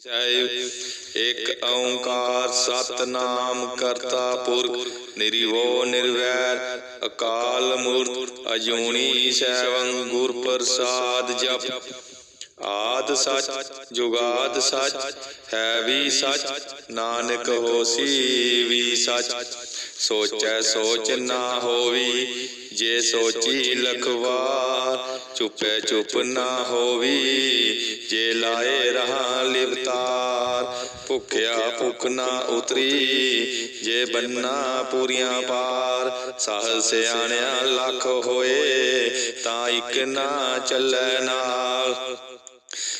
ਜੈ ਇੱਕ ਓੰਕਾਰ ਸਤਨਾਮ ਕਰਤਾ ਪੁਰਖ, ਨਿਰਵੋ ਨਿਰਵੈਰ, ਅਕਾਲ ਮੂਰਤ ਅਜੂਨੀ ਸੈਵੰ ਗੁਰ ਪ੍ਰਸਾਦ ਜਪ। ਆਦ ਸਚ, ਜੁਗਾਦ ਸਚ, ਹੈ ਵੀ ਸਚ, ਨਾਨਕ ਹੋਸੀ ਵੀ ਸੱਚ। ਸੋਚੈ ਸੋਚ ਨਾ ਹੋਵੀ, ਜੇ ਸੋਚੀ ਲਖਵਾਰ, ਚੁੱਪੈ ਚੁੱਪ ਨਾ ਹੋਵੀ, ਜੇ ਲਾਏ ਰਹਾ ਲਿਵਤਾਰ, ਭੁਖਿਆ ਭੁਖ ਨਾ ਉਤਰੀ, ਜੇ ਬੰਨਾ ਪੂਰੀਆਂ ਪਾਰ, ਸਹਲ ਸਿਆਣਿਆ ਲੱਖ ਹੋਏ, ਤਾਂ ਇੱਕ ਨਾ ਚੱਲੈ ਨਾਲ।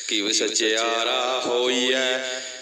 ਕਿਵ ਸਚਿਆਰਾ ਹੋਈਐ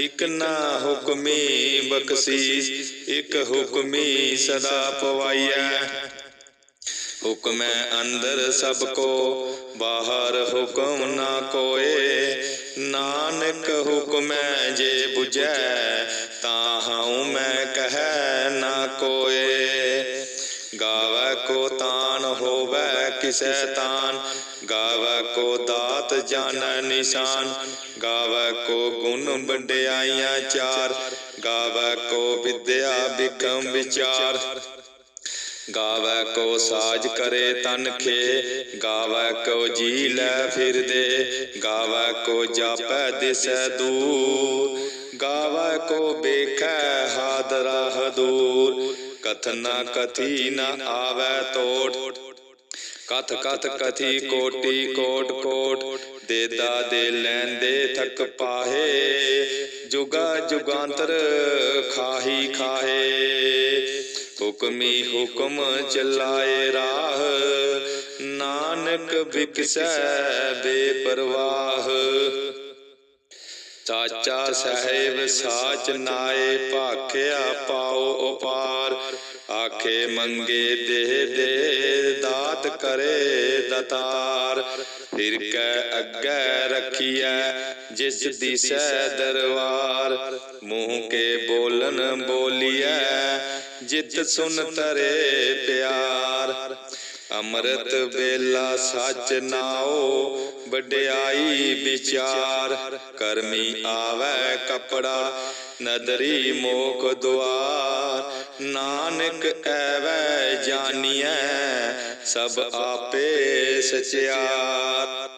ਇਕ ਨਾ ਹੁਕਮੀ ਬਖਸ਼ੀਸ, ਇਕ ਹੁਕਮੀ ਸਦਾ ਪਵਾਈਐ। ਹੁਕਮੈ ਅੰਦਰ ਸਭ ਕੋ, ਬਾਹਰ ਹੁਕਮ ਨਾ ਕੋਏ। ਨਾਨਕ ਹੁਕਮੈ ਜੇ 부ਜੈ ਤਾਂ ਹਉ ਮੈਂ ਕਹੈ ਨਾ ਕੋਏ। ਤਾਨ ਹੋਵੈ ਕਿਸੈ ਤਾਨ। ਗਾਵੈ ਕੋ ਦਾਤ ਜਾਣੈ ਨਿਸ਼ਾਨ। ਗਾਵੈ ਕੋ ਗੁਣ ਵਡਿਆਈਆਂ ਚਾਰ। ਗਾਵੈ ਕੋ ਵਿਦਿਆ ਬਿਕਮ ਵਿਚਾਰ। ਗਾਵੈ ਕੋ ਸਾਜ ਕਰੇ ਤਨ ਖੇ। ਗਾਵੈ ਕੋ ਜੀ ਲੈ ਫਿਰਦੇ ਗਾਵੈ ਕੋ ਜਾਪੈ ਦਿਸੈ ਦੂਰ। ਗਾਵੈ ਕੋ ਵੇਖੈ ਹਾਦਰਾ ਹਦੂਰ। ਕਥਨਾ ਕਥੀ ਨ ਆਵੈ ਤੋਟ। ਕਥ ਕਥ ਕਥੀ ਕੋਟੀ ਕੋਟ ਕੋਟ। ਦੇਦਾ ਦੇ ਲੈਂਦੇ ਥਕ ਪਾਹੇ। ਜੁਗਾ ਜੁਗਾਂਤਰ ਖਾਹੀ ਖਾਹੇ। ਹੁਕਮੀ ਹੁਕਮ ਚਲਾਏ ਰਾਹ। ਨਾਨਕ ਵਿਕਸੈ ਬੇਪਰਵਾਹ। ਚਾਚਾ ਸਾਹਿਬ ਸਾਚ ਨਾਏ, ਭਾਖਿਆ ਪਾਓ ਉਪਾਰ। ਆਖੇ ਮੰਗੇ ਦੇ ਦੇ ਦਾਤ ਕਰੇ ਦਤਾਰ। ਫਿਰ ਕੈ ਅੱਗੇ ਰੱਖੀਐ ਜਿਸ ਦਿਸੈ ਦਰਬਾਰ ਮੂੰਹ ਕੇ ਬੋਲਨ ਬੋਲੀਐ ਜਿਤ ਸੁਨ ਤਰੇ ਪਿਆਰ। ਅੰਮ੍ਰਿਤ ਵੇਲਾ ਸੱਚ ਨਾਓ ਵਡਿਆਈ ਵਿਚਾਰ, ਕਰਮੀ ਆਵੈ ਕਪੜਾ, ਨਦਰੀ ਮੋਖ ਦੁਆਰ, ਨਾਨਕ ਐਵੈ ਜਾਣੀਐ ਸਭ ਆਪੇ ਸਚਿਆਰ।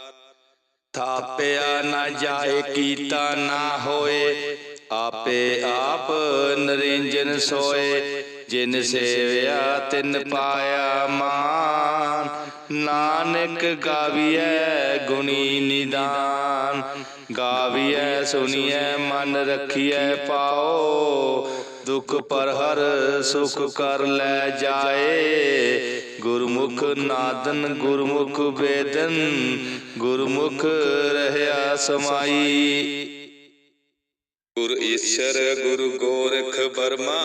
ਥਾਪਿਆ ਨਾ ਜਾਏ, ਕੀਤਾ ਨਾ ਹੋਏ, ਆਪੇ ਆਪ ਨਰਿੰਜਨ ਸੋਏ ਜਿਨ ਸੇਵਿਆ ਤਿਨ ਪਾਇਆ ਮਾਨ। ਨਾਨਕ ਗਾਵੀਐ ਗੁਣੀ ਨਿਦਾਨ। ਗਾਵੀਐ ਸੁਣੀਐ ਮਨ ਰਖੀਐ ਪਾਓ। ਦੁਖ ਪਰ ਹਰ ਸੁਖ ਕਰ ਲੈ ਜਾਏ। ਗੁਰਮੁਖ ਨਾਦਨ ਗੁਰਮੁਖ ਵੇਦਨ। ਗੁਰਮੁਖ ਰਹਿਆ ਸਮਾਈ। ਗੁਰ ਈਸ਼ਰ, ਗੁਰ ਗੋਰਖ ਬਰਮਾ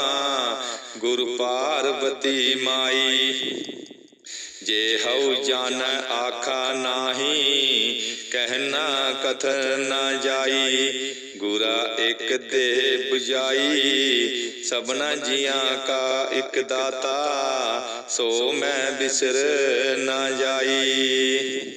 ਗੁਰ ਪਾਰਵਤੀ ਮਾਈ। ਜੇ ਹਉ ਜਾਣ ਆਖਾ ਨਾਹੀ ਕਹਿਣਾ ਕਥ ਨਾ ਜਾਈ। ਗੁਰਾ ਇੱਕ ਦੇ 부ਜਾਈ ਸਭਨਾ ਜੀਆਂ ਕਾ ਇੱਕ ਦਾਤਾ, ਸੋ ਮੈਂ ਬਿਸਰ ਨਾ ਜਾਈ।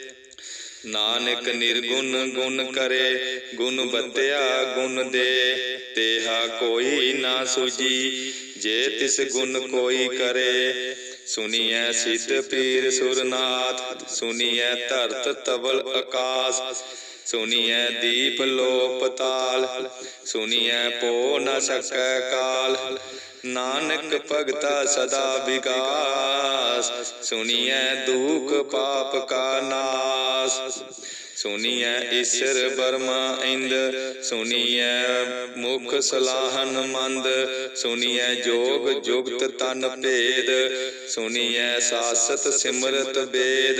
ਨਾਨਕ ਨਿਰਗੁਣ ਗੁਣ ਕਰੇ, ਗੁਣ ਬਤਿਆ ਗੁਣ ਦੇ, ਤੇਹਾ ਕੋਈ ਨਾ ਸੁਜੀ ਜੇ ਤਿਸ ਗੁਣ ਕੋਈ ਕਰੇ। ਸੁਨੀਐ ਸਿੱਧ ਪੀਰ ਸੁਰਨਾਥ, ਸੁਨੀਐ ਧਰਤ ਤਵਲ ਆਕਾਸ ਸੁਨੀਐ ਦੀਪ ਲੋ ਪਤਾਲ ਸੁਨੀਐ ਪੋ ਨ ਸਕੈ ਕਾਲ। ਨਾਨਕ ਭਗਤਾ ਸਦਾ ਵਿਗਾਸ ਸੁਨੀਐ ਦੁਖ ਪਾਪ ਕਾ ਨਾਸ। ਸੁਨੀਐ ਈਸ਼ਰ ਬਰਮਾ ਇੰਦ ਸੁਨੀਐ ਮੁਖ ਸਲਾਹਨ ਮੰਦ ਸੁਨੀਐ ਜੋਗ ਜੁਗਤ ਤਨ ਭੇਦ ਸੁਨੀਐ ਸਾਸਤ ਸਿਮਰਤ ਵੇਦ।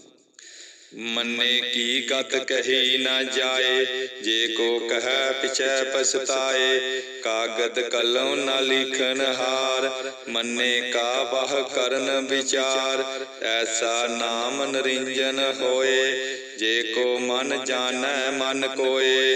ਮੰਨੇ ਕੀ ਗਤ ਕਹੀ ਨਾ ਜਾਏ, ਜੇ ਕੋ ਕਹੈ ਪਿਛੈ ਪਛਤਾਏ, ਕਾਗਦ ਕਲਮ ਨਾ ਲਿਖਨ ਹਾਰ, ਮੰਨੇ ਕਾ ਬਾਹ ਕਰਨ ਵਿਚਾਰ, ਐਸਾ ਨਾਮ ਨਰਿੰਜਨ ਹੋਏ, ਜੇ ਕੋ ਮਨ ਜਾਣੈ ਮਨ ਕੋਏ।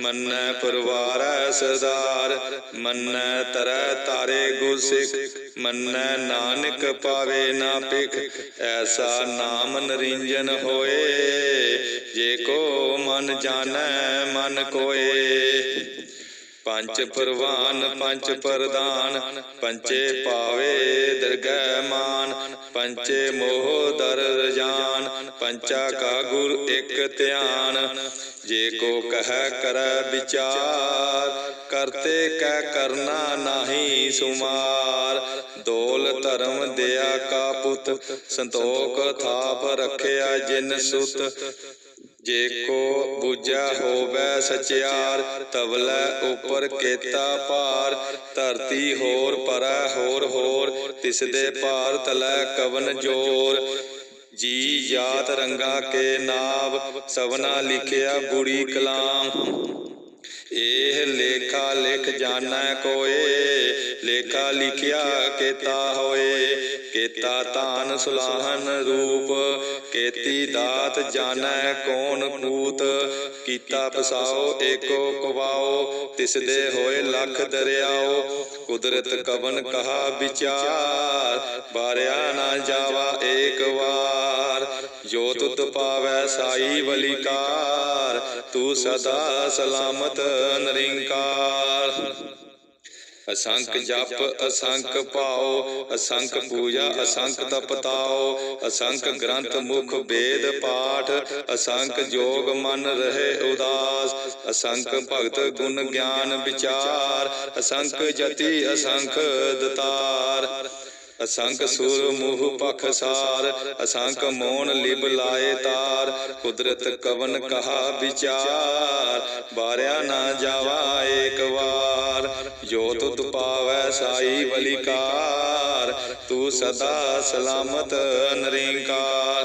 ਮੰਨੈ ਪਰਵਾਰੈ ਸਰਦਾਰ, ਮੰਨੈ ਤਰੈ ਤਾਰੇ ਗੁਰਸਿੱਖ, ਮੰਨੈ ਨਾਨਕ ਪਾਵੇ ਨਾ ਪਿਖ ਐਸਾ ਨਾਮ ਨਰਿੰਜਨ ਹੋਏ। ਜੇ ਕੋ ਮਨ ਜਾਣੈ, ਮਨ ਕੋਏ। ਪੰਜ ਪਰਵਾਨ ਪੰਜ ਪ੍ਰਦਾਨ ਪੰਚੇ ਪਾਵੇ ਦਰਗਹਿ ਮਾਨ ਪੰਚੇ ਮੋਹ ਦਰ ਰਜਾਨ ਪੰਚਾ ਕਾ ਗੁਰ ਇੱਕ ਧਿਆਨ। ਜੇ ਕੋ ਕਹੈ ਕਰੈ ਵਿਚਾਰ ਕਰਤੇ ਕੈ ਕਰਨਾ ਨਾਹੀ ਸੁਮਾਰ। ਦੋਲ ਧਰਮ ਦਿਆ ਕਾ ਪੁੱਤ ਸੰਤੋਖ ਥਾਪ ਰੱਖਿਆ ਜਿਨ ਸੁਤ। ਜੇ ਕੋ ਬੁਝਾ ਹੋਵੇ ਸਚਿਆਰ, ਤਵਲੇ ਉਪਰ ਕੇਤਾ ਭਾਰ, ਧਰਤੀ ਹੋਰ ਪਰੈ ਹੋਰ ਹੋਰ ਤਿਸ ਦੇ ਭਾਰ ਤਲੈ ਕਵਨ ਜੋਰ। ਜੀ ਯਾਤ ਰੰਗਾ ਕੇ ਨਾਮ ਸਵਨਾ ਲਿਖਿਆ ਬੁੜੀ ਕਲਾਮ। ਇਹ ਲੇਖਾ ਲਿਖ ਜਾਣਾ ਕੋਏ, ਲੇਖਾ ਲਿਖਿਆ ਕੇਤਾ ਹੋਏ। ਕੇਤਾ ਤਾਨ ਸੁਲਾਹਨ ਰੂਪ, ਕੇਤੀ ਦਾਤ ਜਾਣੈ ਕੌਣ ਕੂਤ ਕੀਤਾ ਪਸਾਓ ਏਕੋ ਕਵਾਓ ਤਿਸ ਦੇ ਹੋਏ ਲੱਖ ਦਰਿਆਓ। ਕੁਦਰਤ ਕਵਨ ਕਹਾ ਵਿਚਾਰ, ਬਾਰਿਆ ਨਾ ਜਾਵਾ ਏਕ ਵਾਰ। ਜੋ ਤੁਧ ਪਾਵੈ ਸਾਈ ਵਲਿਕਾਰ ਤੂੰ ਸਦਾ ਸਲਾਮਤ ਨਿਰੰਕਾਰ। ਅਸੰਖ ਜਪ ਅਸੰਖ ਭਾਉ ਅਸੰਖ ਪੂਜਾ ਅਸੰਖ ਤਪਤਾਓ ਅਸੰਖ ਗ੍ਰੰਥ ਮੁਖ ਵੇਦ ਪਾਠ ਅਸੰਖ ਜੋਗ ਮਨ ਰਹੇ ਉਦਾਸ ਅਸੰਖ ਭਗਤ ਗੁਣ ਗਿਆਨ ਵਿਚਾਰ ਅਸੰਖ ਜਤੀ ਅਸੰਖ ਦਤਾਰ। ਅਸੰਖ ਸੁਰ, ਮੋਹ ਪਖ ਸਾਰ, ਅਸੰਖ ਮੋਨ ਲਿਬ ਲਾਏ ਤਾਰ, ਕੁਦਰਤ ਕਵਨ ਕਹਾ ਵਿਚਾਰ ਬਾਰਿਆ ਨਾ ਜਾਵਾ ਏਕ ਵਾਰ, ਜੋ ਤੁਧ ਪਾਵੈ ਸਾਈ ਬਲਿਕਾਰ, ਤੂੰ ਸਦਾ ਸਲਾਮਤ ਨਰਿੰਕਾਰ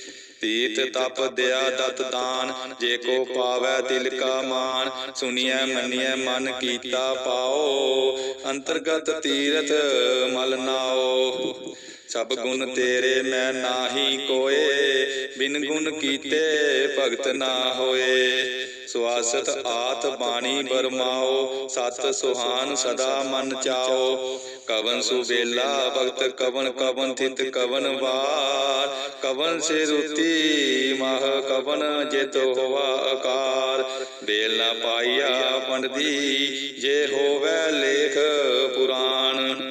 ਤੀਰਥ ਤਪ ਦਿਆ ਦਤ ਦਾਨ ਜੇ ਕੋ ਪਾਵੈ ਦਿਲ ਕਾ ਮਾਨ ਸੁਣੀਐ ਮੰਨੀਐ ਮਨ ਕੀਤਾ ਪਾਓ ਅੰਤਰਗਤ ਤੀਰਥ ਮਲ ਨਾਓ। ਸਭ ਗੁਣ ਤੇਰੇ ਮੈਂ ਨਾਹੀ ਕੋਏ ਬਿਨ ਗੁਣ ਕੀਤੇ ਭਗਤ ਨਾ ਹੋਏ। ਸੁਆਸਤ ਆਤ ਬਾਣੀ ਬਰਮਾਓ, ਸਤ ਸੁਹਾਨ ਸਦਾ ਮਨ ਚਾਓ। ਕਵਨ ਸੁਬੇਲਾ ਭਗਤ ਕਵਨ ਕਵਨ ਥਿਤ ਕਵਨ ਵਾਰ। ਕਵਨ ਸੇ ਰੁਤੀ ਮਹ ਕਵਨ ਜਿਤ ਹੋਵਾ ਆਕਾਰ ਬੇਲ ਨਾ ਪਾਈਆ ਪੰਡਦੀ ਜੇ ਹੋਵੇ ਲੇਖ ਪੁਰਾਣ।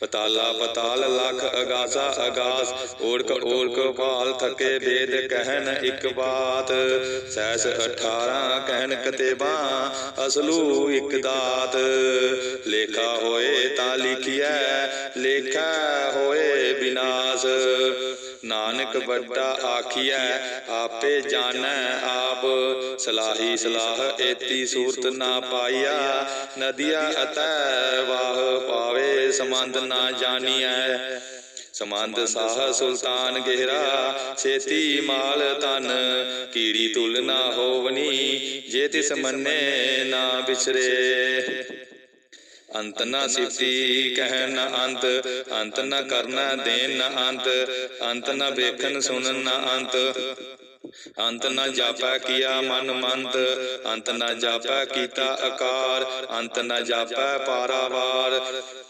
ਪਤਾਲਾ ਪਤਾਲ ਲਖ ਅਗਾਸਾ ਅਗਾਸ ਓੜਕ ਓੜਕ ਪਾਲ ਥਕੇ ਵੇਦ ਕਹਿਣ ਇੱਕ ਬਾਤ। ਸੈਸ 18 ਕਹਿਣ ਕਤੇਬਾ, ਅਸਲੂ ਇੱਕ ਦਾਤ। ਲੇਖਾ ਹੋਏ ਤਾਂ ਲਿਖਿਐ, ਲੇਖਾ ਹੋਏ ਬਿਨਾਸ਼ ਨਾਨਕ ਵੱਡਾ ਆਖੀਐ ਆਪੇ ਜਾਣੈ ਆਪ। ਸਲਾਹੀ ਸਲਾਹ ਏਤੀ ਸੂਰਤ ਨਾ ਪਾਈਆ ਨਦੀਆ ਅਤੈ ਵਾਹ ਪਾਵੇ ਸਮੰਦ ਨਾ ਜਾਣੀਐ। ਸਮੰਦ ਸਾਹ ਸੁਲਤਾਨ ਗਹਿਰਾ ਛੇਤੀ ਮਾਲ ਤਨ ਕੀੜੀ ਤੁਲ ਨਾ ਹੋਵਨੀ ਜੇ ਤਿਸ ਮੰਨੇ ਨਾ ਵਿਸਰੇ ਅੰਤ ਨਾ ਸਿਫਤੀ ਕਹਿ ਨ ਅੰਤ ਅੰਤ ਨ ਕਰਨਾ ਦੇਨ ਨ ਅੰਤ ਅੰਤ ਨ ਵੇਖਣ ਸੁਣਨ ਨ ਅੰਤ ਅੰਤ ਨ ਜਾਪੈ ਕੀਆ ਮਨ ਮੰਤ ਅੰਤ ਨ ਜਾਪੈ ਕੀਤਾ ਆਕਾਰ ਅੰਤ ਨ ਜਾਪੈ ਪਾਰਾਵਾਰ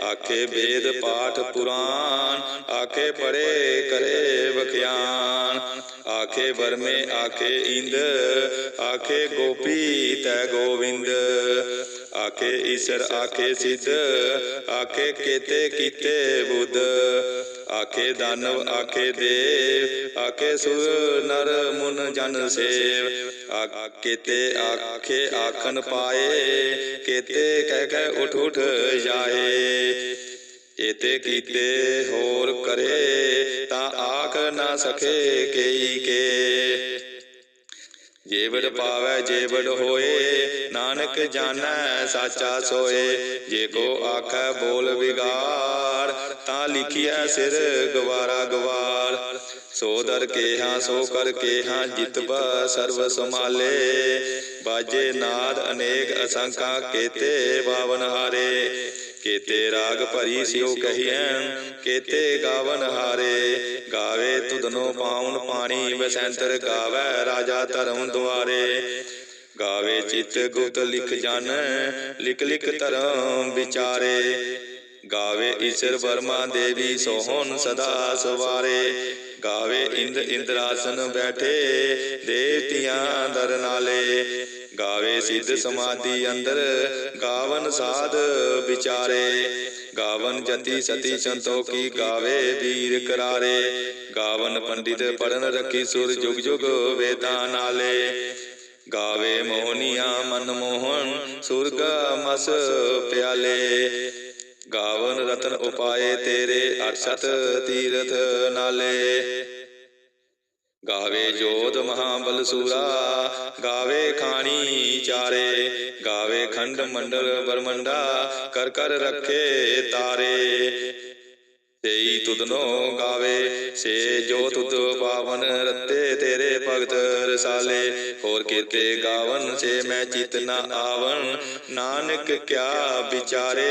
ਆਖੇ ਵੇਦ ਪਾਠ ਪੁਰਾਨ ਆਖੇ ਪੜੇ ਕਰੇ ਵਖਿਆਨ। ਆਖੇ ਵਰਮੇ, ਆਖੇ ਇੰਦ, ਆਖੇ ਗੋਪੀ ਤੈ ਗੋਵਿੰਦ। ਆਖੇ ਈਸ਼ਰ, ਆਖੇ ਸਿੱਧ, ਆਖੇ ਕੇਤੇ ਕੀਤੇ ਬੁੱਧ। ਆਖੇ ਦਾਨਵ ਆਖੇ ਦੇਵ ਆਖੇ ਸੁਰ ਨਰ ਮੁਨ ਜਨ ਸੇਵ। ਆਖੇ ਤੇ ਆਖੇ ਆਖਨ ਪਾਏ। ਕੇਤੇ ਕਹਿ ਕਹਿ ਉਠ ਉਠ ਜਾਏ। ਇਤੇ ਕੀਤੇ ਹੋਰ ਕਰੇ। ਤਾਂ ਆਖ ਨਾ ਸਕੇ ਕਈ ਕੇ। ਜੇਵੜ ਪਾਵੈ ਜੇਵੜ ਹੋਏ ਨਾਨਕ ਜਾਣੈ ਸਾਚਾ ਸੋਏ। ਜੇ ਕੋ ਆਖੈ ਬੋਲ ਵਿਗਾੜ ਤਾਂ ਲਿਖਿਆ ਸਿਰ ਗਵਾਰਾ ਗਵਾਰ ਸੋ ਦਰ ਕੇ ਹਾਂ ਸੋ ਕਰ ਕੇ ਹਾਂ ਜਿਤਬ ਸਰਬ ਸਮਾਲੇ ਬਾਜੇ ਨਾਦ ਅਨੇਕ ਅਸੰਖਾ ਕੇਤੇ ਬਾਵਨ ਹਾਰੇ। ਕੇਤੇ ਰਾਗ ਭਰੀ ਸਿਓ ਕਹੀਐ ਕੇਤੇ ਗਾਵਨ ਹਾਰੇ। ਤੁਧਨੋ ਪਾਉਨ ਪਾਣੀ ਬਸੰਤਰ ਗਾਵੇ, ਰਾਜਾ ਧਰਮ ਦੁਆਰੇ। ਗਾਵੇ ਚਿਤ ਗੁਪਤ ਲਿਖ ਜਨ, ਲਿਖ ਲਿਖ ਧਰਮ ਵਿਚਾਰੇ। ਗਾਵੇ ਈਸ਼ਰ ਵਰਮਾ ਦੇਵੀ ਸੋਹਣ ਸਦਾ ਸਵਾਰੇ। ਗਾਵੇ ਇੰਦ ਇੰਦਰਾਸਨ ਬੈਠੇ, ਦੇਵਤਿਆਂ ਦਰ ਨਾਲੇ। ਗਾਵੇ ਸਿੱਧ ਸਮਾਧੀ ਅੰਦਰ, ਗਾਵਨ ਸਾਧ ਵਿਚਾਰੇ। ਗਾਵਨ ਜਤੀ ਸਤੀ ਸੰਤੋਖੀ ਗਾਵੇ ਵੀਰ ਕਰਾਰੇ। ਗਾਵਨ ਪੰਡਿਤ ਪੜਨ ਰੱਖੀ ਸੁਰ ਜੁਗ ਜੁਗ ਵੇਦਾਂ ਨਾਲੇ। ਗਾਵੇ ਮੋਹਨੀਆਂ ਮਨ ਮੋਹਨ ਸੁਰਗ ਮਸ ਪਿਆਲੇ। ਗਾਵਨ ਰਤਨ ਉਪਾਏ ਤੇਰੇ ਅਰਸ਼ਤ ਤੀਰਥ ਨਾਲੇ। ਗਾਵੇ ਜੋਤ ਮਹਾਬਲ ਸੂਰਾ ਗਾਵੇ ਖਾਣੀ ਚਾਰੇ ਗਾਵੇ ਖੰਡ ਮੰਡਲ ਬਰਮੰਡਾ ਕਰ ਕਰ ਰੱਖੇ ਤਾਰੇ। ਤੇਈ ਤੁਧਨੋ ਗਾਵੇ ਸੇ ਜੋ ਤੁਧ ਪਾਵਨ ਰੱਤੇ ਤੇਰੇ ਭਗਤ ਰਸਾਲੇ। ਹੋਰ ਕੀਤੇ ਗਾਵਨ ਸੇ ਮੈਂ ਚਿਤ ਨਾ ਆਵਨ ਨਾਨਕ ਕਿਆ ਵਿਚਾਰੇ।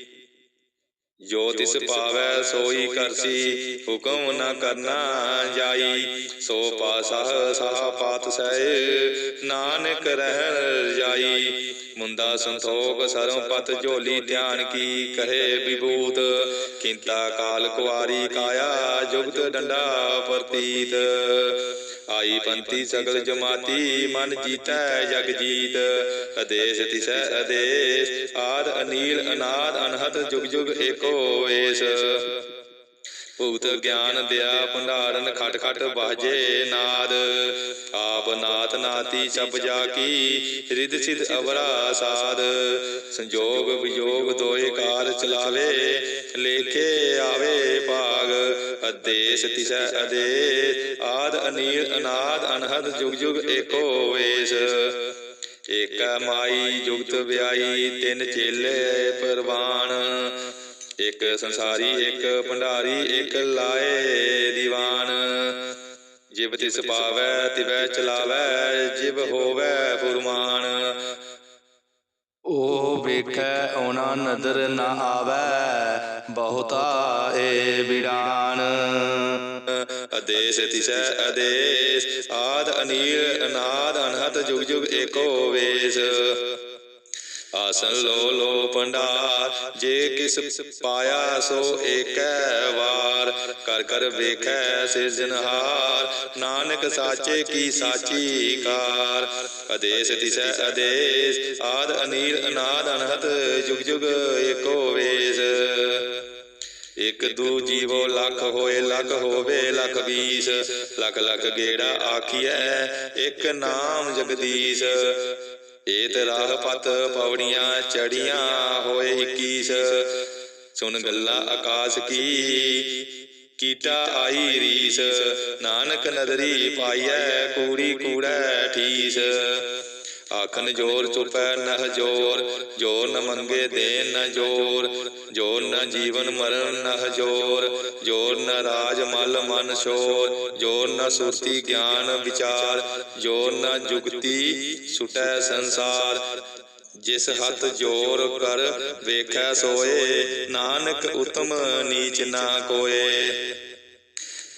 ਜੋ ਤਿਸ ਪਾਵੈ ਸੋਈ ਕਰਸੀ ਹੁਕਮ ਨਾ ਕਰਨਾ ਜਾਈ। ਸੋ ਪਾਸਾ ਸਾਹ ਪਾਤ ਸਹਿ ਨਾਨਕ ਰਹਿ ਜਾਈ। ਮੁੰਦਾ ਸੰਤੋਖ ਸਰਮ ਪਤ ਝੋਲੀ ਧਿਆਨ ਕੀ ਕਹੇ ਵਿਭੂਤ। ਕਿੰਤਾ ਕਾਲ ਕੁਆਰੀ ਕਾਇਆ ਜੁਗਤ ਡੰਡਾ ਪ੍ਰਤੀਤ। ਆਈ ਪੰਤੀ ਸਗਲ ਜਮਾਤੀ, ਮਨ ਜੀਤੈ ਜਗ ਜੀਤ। ਅਦੇਸ ਤਿਸੈ ਅਦੇਸ ਆਦ ਅਨੀਲ ਅਨਾਦ ਅਨਹਤ ਜੁਗ ਜੁਗ ਏਕੋ ਏਸ। ਭੁਗਤ ਗਿਆਨ ਦਿਆ, ਭੰਡਾਰਨ ਖਟ ਖਟ ਬਾਜੇ ਨਾਦ। ਆਪ ਨਾਤ ਨਾਤੀ ਸਭ ਜਾ ਕੀ ਰਿਦ ਸਿਧ ਅਵਰਾ ਸਾਧ ਸੰਜੋਗ ਵਿਜੋਗ ਦੋਏ ਕਾਰ ਚਲਾਵੇ, ਲੇਖੇ ਆਵੇ ਭਾਗ। ਅਦੇਸ ਤਿਸੈ ਅਦੇਸ, ਆਦ ਅਨੀਲ ਅਨਾਦ, ਅਨਹਦ ਜੁਗ ਜੁਗ ਏਕੋ ਵੇਸ। ਏਕੈ ਮਾਈ ਜੁਗਤ ਵਿਆਈ, ਤਿੰਨ ਚੇਲੇ ਪਰਵਾਨ। ਇੱਕ ਸੰਸਾਰੀ ਇੱਕ ਭੰਡਾਰੀ ਇੱਕ ਲਾਏ ਦੀਵਾਨ। ਜਿਵ ਤਿਸ ਪਾਵੈ ਤਿਵੈ ਚਲਾਵੈ ਜਿਵ ਹੋਵੈ ਫੁਰਮਾਨ। ਉਹ ਵੇਖੈ ਉਹਨਾਂ ਨਦਰ ਨਾ ਆਵੈ ਬਹੁਤਾ ਏ ਬਿਰਾਨ ਅਦੇਸ ਤਿਸੈ ਅਦੇਸ। ਆਦ ਅਨੀਲ ਅਨਾਦ ਅਨਹਤ ਜੁਗ ਜੁਗ ਏਕੋ ਵੇਸ। ਆਸਨ ਲੋ ਲੋ ਭੰਡਾਰ, ਜੇ ਕਿਸ ਪਾਇਆ ਸੋ ਏਕੈ ਵਾਰ। ਕਰ ਕਰ ਵੇਖੈ ਸਿਰਜਨਹਾਰ ਨਾਨਕ ਸਾਚੇ ਕੀ ਸਾਚੀ ਕਾਰ। ਅਦੇਸ ਤਿਸੈ ਅਦੇਸ ਆਦ ਅਨੀਲ ਅਨਾਦ ਅਨਹਤ ਜੁਗ ਜੁਗ ਏਕੋ ਵੇਸ। ਇਕ ਦੂ ਜੀਵੋ ਲੱਖ ਹੋਏ, ਲੱਖ ਹੋਵੇ, ਲੱਖ ਵੀਸ। ਲੱਖ ਲੱਖ ਗੇੜਾ ਆਖੀਐ, ਇੱਕ ਨਾਮ ਜਗਦੀਸ਼। ਏਤ ਰਾਹ ਪਤ ਪੌੜੀਆਂ ਚੜੀਆਂ ਹੋਏ 21 ਸੁਣ ਗੱਲਾਂ ਆਕਾਸ਼ ਕੀ ਕੀਟਾ ਆਈ ਰੀਸ। ਨਾਨਕ ਨਦਰੀ ਪਾਈਐ ਕੂੜੀ ਕੂੜੈ ਠੀਸ। ਆਖਨ ਜੋਰ ਚੁਪੈ ਨਹ ਜੋਰ ਜੋਰ ਨ ਮੰਗੇ ਦੇਨ ਨ ਜੋਰ ਜੋਰ ਨ ਜੀਵਨ ਮਰਨ ਨਹ ਜੋਰ ਜੋਰ ਨ ਰਾਜ ਮਲ ਮਨ ਸ਼ੋਰ ਜੋਰ ਨ ਸੁਰਤੀ ਗਿਆਨ ਵਿਚਾਰ ਜੋਰ ਨ ਜੁਗਤੀ ਸੁਟੈ ਸੰਸਾਰ। ਜਿਸ ਹੱਥ ਜੋਰ ਕਰ ਵੇਖੈ ਸੋਏ, ਨਾਨਕ ਉਤਮ ਨੀਚ ਨਾ ਕੋਏ।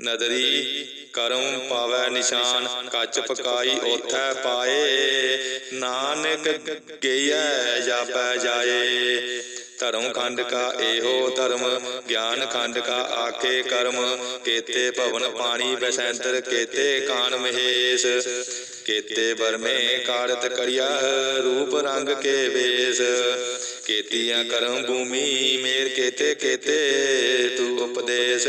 ਨਦਰੀ ਕਰਮ ਪਾਵੈ ਨਿਸ਼ਾਨ, ਕੱਚ ਪਕਾਈ ਓਥੈ ਪਾਏ। ਨਾਨਕ ਗਈਐ, ਜਾਪੈ ਜਾਏ। ਧਰਮ ਖੰਡ ਕਾ ਇਹੋ ਧਰਮ, ਗਿਆਨ ਖੰਡ ਕਾ ਆਕੇ ਕਰਮ। ਕੇਤੇ ਭਵਨ ਪਾਣੀ ਬਸੰਤਰ, ਕੇਤੇ ਕਾਨ ਮਹੇਸ਼। ਕੇਤੇ ਬਰਮੇ ਕਾੜਤ ਕਰਿਆ ਰੂਪ ਰੰਗ ਕੇ ਵੇਸ। ਕੇਤੀਆਂ ਕਰਮ ਭੂਮੀ, ਮੇਰ ਕੇਤੇ ਕੇਤੇ, ਤੂ ਉਪਦੇਸ਼।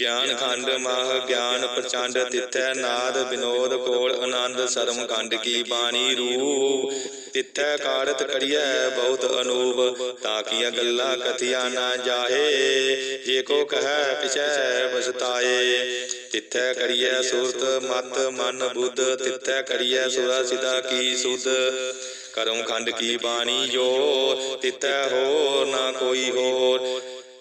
ਗਿਆਨ ਖੰਡ ਮਾਹ ਗਿਆਨ ਪ੍ਰਚੰਡ ਤਿੱਥੈ ਨਾਦ ਬਿਨੋਦ ਕੋਲ ਆਨੰਦ ਸਰਮ ਖੰਡ ਕੀ ਬਾਣੀ ਰੂਪ। ਤਿੱਥੈ ਕਾਰਤ ਕੜੀਐ ਬਹੁਤ ਅਨੂਪ ਤਾਕੀਆਂ ਗੱਲਾਂ ਕਥੀਆਂ ਨਾ ਜਾਹੇ। ਜੇ ਕੋ ਕਹੈ ਪਿਛੈ ਬਸਤਾਏ ਤਿੱਥੈ ਕੜੀਐ ਸੁਰਤ ਮਤ ਮਨ ਬੁੱਧ, ਤਿੱਥੈ ਕੜੀਐ ਸੁਰਾ ਸਿਦਾ ਕੀ ਸੁਧ। ਕਰਮ ਖੰਡ ਕੀ ਬਾਣੀ ਜੋ ਤਿੱਥੈ ਹੋਰ ਨਾ ਕੋਈ ਹੋਰ।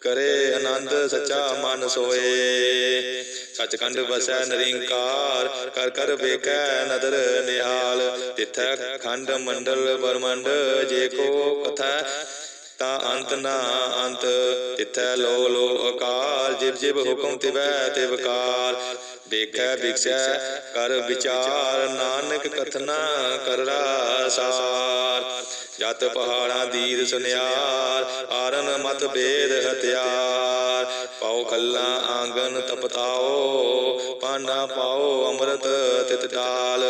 ਕਰੇ ਆਨੰਦ, ਸੱਚਾ ਮਨ ਸੋਏ। ਸਚਖੰਡ ਵਸੈ ਨਿਰੰਕਾਰ, ਕਰ ਕਰ ਵੇਖੈ ਨਦਰ ਨਿਹਾਲ। ਤਿਥੈ ਖੰਡ ਮੰਡਲ ਬਰਮੰਡ ਜੇ ਕੋ ਕਥੈ ਤਾਂ ਅੰਤ ਨਾ ਅੰਤ। ਤਿਥੈ ਲੋ ਲੋ ਅਕਾਲ ਜਿਵ ਜਿਵ ਹੁਕਮ ਤਿਵੈ ਤਿਵਕਾਰ ਦੇਖੈ ਵਿਖਸੈ ਕਰ ਵਿਚਾਰ, ਨਾਨਕ ਕਥਨਾ ਕਰਰਾ ਸਾਰ। ਜਤ ਪਹਾੜਾਂ ਦੀਦ ਸੁਨਿਆਰ, ਆਰਨ ਮਤ ਬੇਦ ਹਥਿਆਰ। ਪਾਉ ਖੱਲਾ ਆਂਗਨ ਤਪਤਾਓ, ਪਾਨਾ ਪਾਓ ਅੰਮ੍ਰਿਤ ਤਿਤ ਡਾਲ।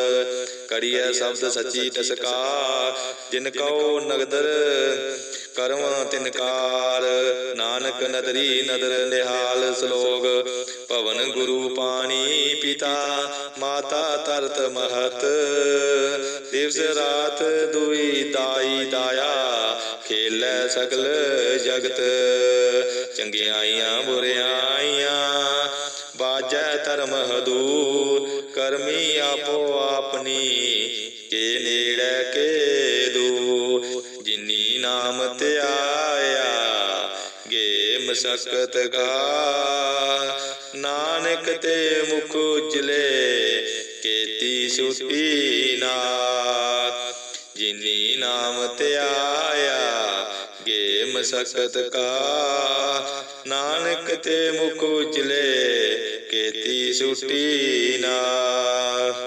ਕਰੀਐ ਸ਼ਬਦ ਸੱਚੀ ਟਸਕਾਰ ਜਿਨ ਕਉ ਨਗਦਰ ਕਰਮ ਤਿਨਕਾਰ ਨਾਨਕ ਨਦਰੀ ਨਦਰ ਨਿਹਾਲ ਸ਼ਲੋਕ ਭਵਨ ਗੁਰੂ ਪਾਣੀ ਪਿਤਾ, ਮਾਤਾ ਤਰਤ ਮਹਤ। ਦਿਵਸ ਰਾਤ ਦੁਈ ਦਾਈ ਦਾਇਆ, ਖੇਲੇ ਸਗਲ ਜਗਤ। ਚੰਗਿਆਈਆਂ ਬੁਰਿਆਈਆਂ ਬਾਜੈ ਧਰਮ ਹਦੂਰ। ਕਰਮੀ ਆਪੋ ਆਪਣੀ, ਕੇ ਨੇੜੇ ਕੇ ਦੂਰ ਕਾ। ਨਾਨਕ ਤੇ ਮੁਖ ਉਜਲੇ, ਕੀਤੀ ਸੁਟੀ ਨਾਥ ਜਿਨੀ ਨਾਮ ਧਿਆਇਆ ਗੇ ਮਸਕਤ ਕਾ। ਨਾਨਕ ਤੇ ਮੁਖ ਉਜਲੇ, ਕੀਤੀ ਸੁਟੀ ਨਾਥ